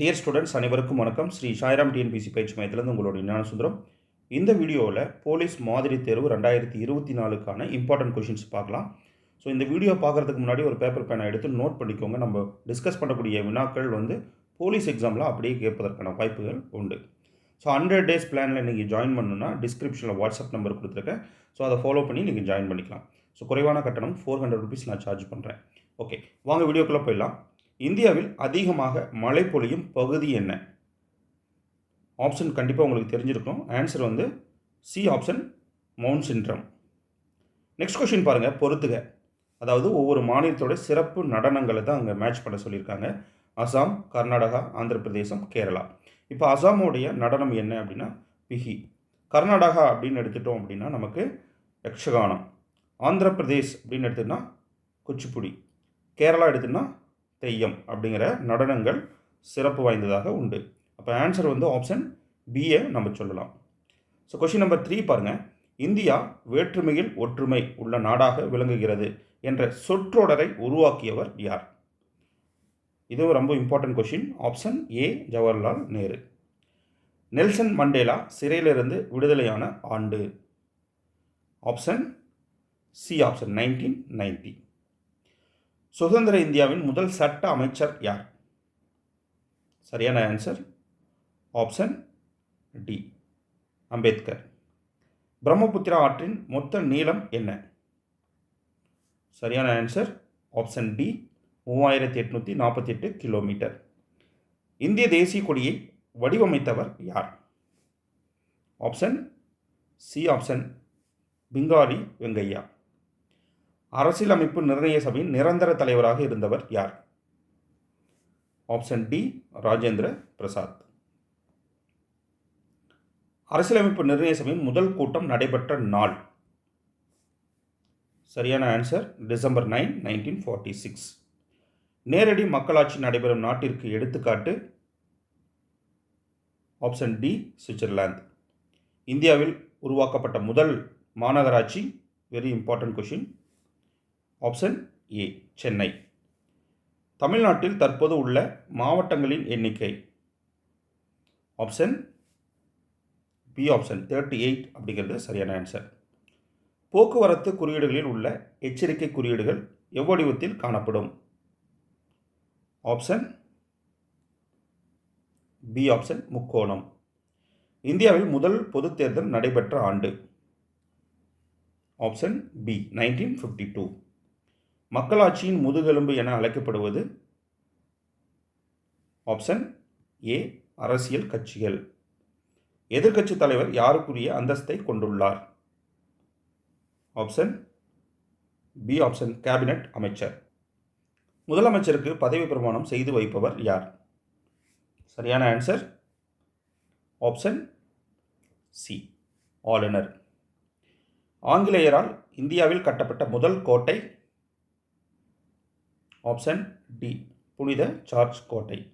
Dear students அனைவருக்கும் வணக்கம். Sri Sairam TNPSC பயிற்சி மையத்திலிருந்து உங்களுடைய ஞானசுந்தரம் இந்த வீடியோவில் போலீஸ் மாதிரி தேர்வு ரெண்டாயிரத்தி இருபத்தி நாலுக்கான இம்பார்ட்டன்ட் கொஷின்ஸ் பார்க்கலாம். ஸோ இந்த வீடியோ பார்க்குறதுக்கு முன்னாடி ஒரு பேப்பர் பேனை எடுத்து நோட் பண்ணிக்கோங்க. நம்ம டிஸ்கஸ் பண்ணக்கூடிய வினாக்கள் வந்து போலீஸ் எக்ஸாமில் அப்படியே கேட்பதற்கான வாய்ப்புகள் உண்டு. ஸோ ஹண்ட்ரட் டேஸ் பிளானில் நீங்கள் ஜாயின் பண்ணணுன்னா டிஸ்கிரிப்ஷனில் வாட்ஸ்அப் நம்பர் கொடுத்துருக்கேன். ஸோ அதை ஃபாலோ பண்ணி நீங்கள் ஜாயின் பண்ணிக்கலாம். ஸோ குறைவான கட்டணம் ஃபோர் ஹண்ட்ரட் ருபீஸ் நான் சார்ஜ் பண்ணுறேன் ஓகே வாங்க வீடியோக்குள்ளே போயிடலாம். இந்தியாவில் அதிகமாக மழை பொழியும் பகுதி என்ன? ஆப்ஷன் கண்டிப்பாக உங்களுக்கு தெரிஞ்சிருக்கும். ஆன்சர் வந்து சி ஆப்ஷன் மவுண்ட் சின்ட்ரம் நெக்ஸ்ட் கொஷின் பாருங்கள் பொறுத்துக. அதாவது ஒவ்வொரு மாநிலத்தோட சிறப்பு நடனங்களை தான் அங்கே மேட்ச் பண்ண சொல்லியிருக்காங்க. அசாம் கர்நாடகா ஆந்திர பிரதேசம் கேரளா. இப்போ அசாமோடைய நடனம் என்ன அப்படின்னா பிஹி. கர்நாடகா அப்படின்னு எடுத்துட்டோம் அப்படின்னா நமக்கு யக்ஷகானம். ஆந்திர பிரதேஷ் அப்படின்னு எடுத்துட்டோம்னா குச்சிப்புடி. கேரளா எடுத்துன்னா தெய்யம் அப்படிங்கிற நடனங்கள் சிறப்பு வாய்ந்ததாக உண்டு. அப்போ ஆன்சர் வந்து ஆப்ஷன் பிஏ நம்ம சொல்லலாம். ஸோ கொஷின் நம்பர் த்ரீ பாருங்கள் இந்தியா வேற்றுமையில் ஒற்றுமை உள்ள நாடாக விளங்குகிறது என்ற சொற்றொடரை உருவாக்கியவர் யார்? இது ரொம்ப important question option A Jawaharlal Nehru Nelson Mandela சிறையிலிருந்து விடுதலையான ஆண்டு. Option C option nineteen ninety சுதந்திர இந்தியாவின் முதல் சட்ட அமைச்சர் யார்? சரியான answer option D Ambedkar. Brahmaputra ஆற்றின் மொத்த நீளம் என்ன? சரியான ஆன்சர் ஆப்ஷன் டி மூவாயிரத்தி எட்நூற்றி நாற்பத்தி எட்டு கிலோமீட்டர் இந்திய தேசிய கொடியை வடிவமைத்தவர் யார்? Option C option Pingali Venkayya அரசியலமைப்பு நிர்ணய சபையின் நிரந்தர தலைவராக இருந்தவர் யார்? Option D Rajendra Prasad. அரசியலமைப்பு நிர்ணய சபையின் முதல் கூட்டம் நடைபெற்ற நாள். சரியான answer December nine nineteen forty six நேரடி மக்களாட்சி நடைபெறும் நாட்டிற்கு எடுத்துக்காட்டு ஆப்ஷன் டி சுவிட்சர்லாந்து. இந்தியாவில் உருவாக்கப்பட்ட முதல் மாநகராட்சி very important question option A Chennai தமிழ்நாட்டில் தற்போது உள்ள மாவட்டங்களின் எண்ணிக்கை. Option B option thirty eight அப்படிங்கிறது சரியான ஆன்சர் போக்குவரத்து குறியீடுகளில் உள்ள எச்சரிக்கை குறியீடுகள் எவ்வடிவத்தில் காணப்படும்? ஆப்ஷன் பி ஆப்ஷன் முக்கோணம். இந்தியாவில் முதல் பொதுத் தேர்தல் நடைபெற்ற ஆண்டு. Option B nineteen fifty two மக்களாட்சியின் முதுகெலும்பு என அழைக்கப்படுவது ஆப்ஷன் ஏ அரசியல் கட்சிகள். எதிர்க்கட்சி தலைவர் யாருக்குரிய அந்தஸ்தை கொண்டுள்ளார்? ஆப்ஷன் பி ஆப்ஷன் கேபினட் அமைச்சர். முதலமைச்சருக்கு பதவி பிரமாணம் செய்து வைப்பவர் யார்? சரியான ஆன்சர் ஆப்ஷன் சி ஆளுநர். ஆங்கிலேயரால் இந்தியாவில் கட்டப்பட்ட முதல் கோட்டை ஆப்ஷன் டி புனித சார்ஜ் கோட்டை.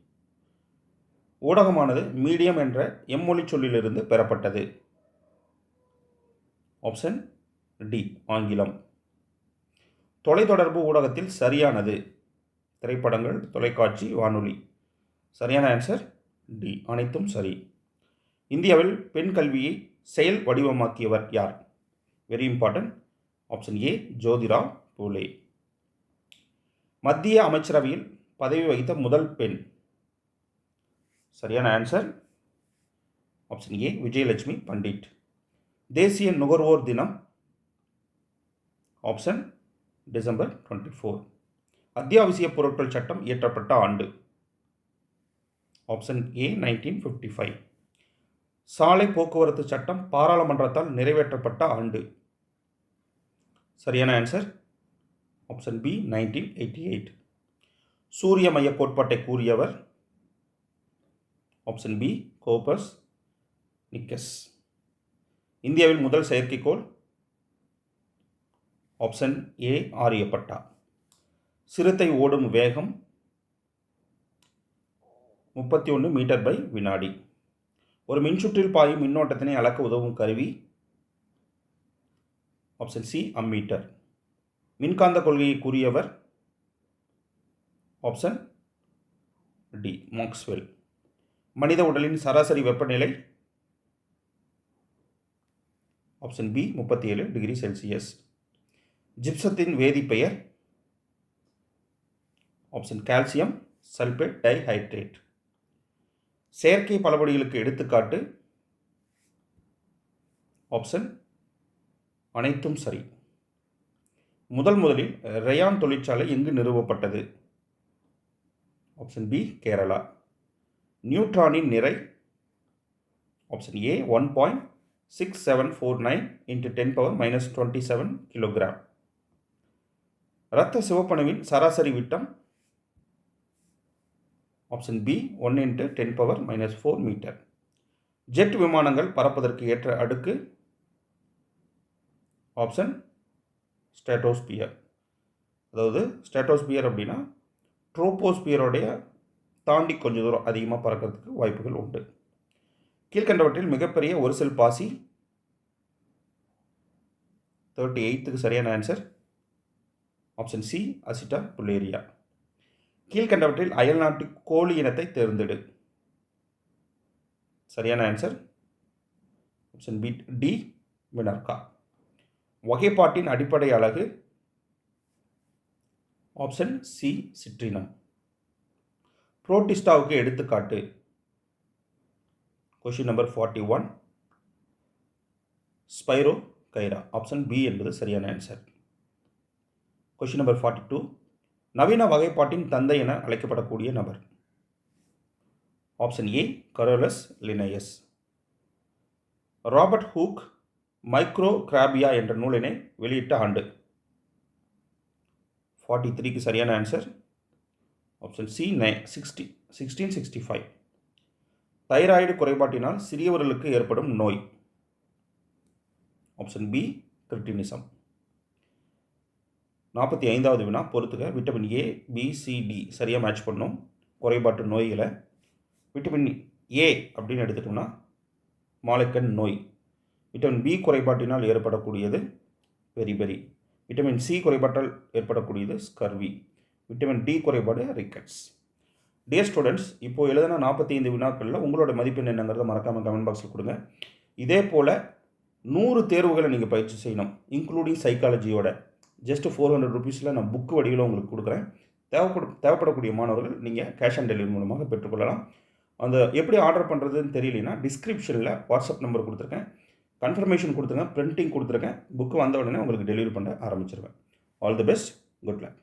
ஊடகமானது மீடியம் என்ற எம்மொழி சொல்லிலிருந்து பெறப்பட்டது. ஆப்ஷன் டி ஆங்கிலம். தொலைத்தொடர்பு ஊடகத்தில் சரியானது. திரைப்படங்கள் தொலைக்காட்சி வானொலி. சரியான ஆன்சர் டி அனைத்தும் சரி. இந்தியாவில் பெண் கல்வியை செயல் வடிவமாக்கியவர் யார்? Very important option A Jyotirao Phule. மத்திய அமைச்சரவையில் பதவி வகித்த முதல் பெண். சரியான answer option A Vijayalakshmi Pandit. தேசிய நுகர்வோர் தினம். ஆப்ஷன் டிசம்பர் டுவெண்ட்டி ஃபோர் அத்தியாவசிய பொருட்கள் சட்டம் இயற்றப்பட்ட ஆண்டு. Option A nineteen fifty five சாலை போக்குவரத்து சட்டம் பாராளுமன்றத்தால் நிறைவேற்றப்பட்ட ஆண்டு. சரியான answer option B nineteen eighty eight சூரிய மைய கோட்பாட்டை கூறியவர் ஆப்ஷன் பி கோபஸ் நிக்கஸ் இந்தியாவில் முதல் செயற்கைக்கோள் ஆப்ஷன் ஏ ஆரியப்பட்டா. சிறுத்தை ஓடும் வேகம் முப்பத்தி ஒன்று மீட்டர் பை வினாடி. ஒரு மின்சுற்றில் பாயும் மின்னோட்டத்தினை அளக்க உதவும் கருவி ஆப்ஷன் சி அம்மீட்டர். மின்காந்த கொள்கையை கூறியவர் ஆப்ஷன் டி மாக்ஸ்வெல். மனித உடலின் சராசரி வெப்பநிலை ஆப்ஷன் பி முப்பத்தி ஏழு டிகிரி செல்சியஸ். ஜிப்சத்தின் வேதிப்பெயர் ஆப்ஷன் கால்சியம் சல்பேட் டைஹைட்ரேட். செயற்கை பலபடிகளுக்கு எடுத்துக்காட்டு ஆப்ஷன் அனைத்தும் சரி. முதல் முதலில் ரயான் தொழிற்சாலை எங்கு நிறுவப்பட்டது? ஆப்ஷன் பி கேரளா நியூட்ரானின் நிறை? Option A one point six seven four nine into ten power minus twenty seven kilogram இரத்த சிவப்பணுவின் சராசரி விட்டம்? Option B one into ten power minus four metre jet விமானங்கள் பறப்பதற்கு ஏற்ற அடுக்கு? Option stratosphere. அதாவது ஸ்டேட்டோஸ்பியர் அப்படின்னா ட்ரோபோஸ்பியரோடைய தாண்டி கொஞ்சம் தூரம் அதிகமாக பறக்கிறதுக்கு வாய்ப்புகள் உண்டு. கீழ்கண்டவற்றில் மிகப்பெரிய ஒரு செல் பாசி தேர்ட்டி எயித்துக்கு சரியான ஆன்சர் ஆப்ஷன் சி அசிட்டா புல்லேரியா கீழ்கண்டவற்றில் அயல்நாட்டு கோழி இனத்தை தேர்ந்தெடு. சரியான ஆன்சர் ஆப்ஷன் பி டி வினர்கா வகைப்பாட்டின் அடிப்படை அலகு ஆப்ஷன் சி சிட்ரினம் புரோட்டிஸ்டாவுக்கு எடுத்துக்காட்டு. Question number forty one Spirogyra option B என்பது சரியான answer question number forty two நவீன வகைப்பாட்டின் தந்தை என அழைக்கப்படக்கூடிய நபர். Option A Carolus Linnaeus Robert Hooke Micrographia என்ற நூலினை வெளியிட்ட ஆண்டு. ஃபார்ட்டி த்ரீக்கு சரியான ஆன்சர் ஆப்ஷன் சி நை sixty sixteen sixty five thyroid குறைபாட்டினால் சிறியவர்களுக்கு ஏற்படும் நோய். ஆப்ஷன் பி கிரிட்டினிசம் நாற்பத்தி ஐந்தாவது வினா பொறுத்துக. விட்டமின் ஏ பி சரியாக மேட்ச் பண்ணும். குறைபாட்டு நோய்களை. விட்டமின் ஏ அப்படின்னு எடுத்துட்டோம்னா மாலைக்கண் நோய். விட்டமின் பி குறைபாட்டினால் ஏற்படக்கூடியது பெரிபெரி விட்டமின் சி குறைபாட்டால் ஏற்படக்கூடியது ஸ்கர்வி விட்டமின் டி குறைபாடு ரிக்கட்ஸ் டியர் ஸ்டூடெண்ட்ஸ் இப்போ எழுதின நாற்பத்தி ஐந்து வினாக்களில் உங்களோட மதிப்பெண் என்னங்கிறத மறக்காமல் கமெண்ட் பாக்ஸில் கொடுங்க. இதே போல் நூறு தேர்வுகளை நீங்கள் பயிற்சி செய்யணும் இன்க்ளூடிங் சைக்காலஜியோட ஜஸ்ட் ஃபோர் ஹண்ட்ரட் ருபீஸில் நான் புக்கு வடிவில் உங்களுக்கு கொடுக்குறேன். தேவைப்படு தேவைப்படக்கூடிய மாணவர்கள் நீங்கள் கேஷ் ஆன் டெலிவரி மூலமாக பெற்றுக்கொள்ளலாம். அந்த எப்படி ஆர்டர் பண்ணுறதுன்னு தெரியலனா டிஸ்கிரிப்ஷனில் வாட்ஸ்அப் நம்பர் கொடுத்துருக்கேன். கன்ஃபர்மேஷன் கொடுத்துருங்க பிரிண்டிங் கொடுத்துருக்கேன். புக்கு வந்த உடனே உங்களுக்கு டெலிவரி பண்ண ஆரம்பிச்சிருவேன். All the best good luck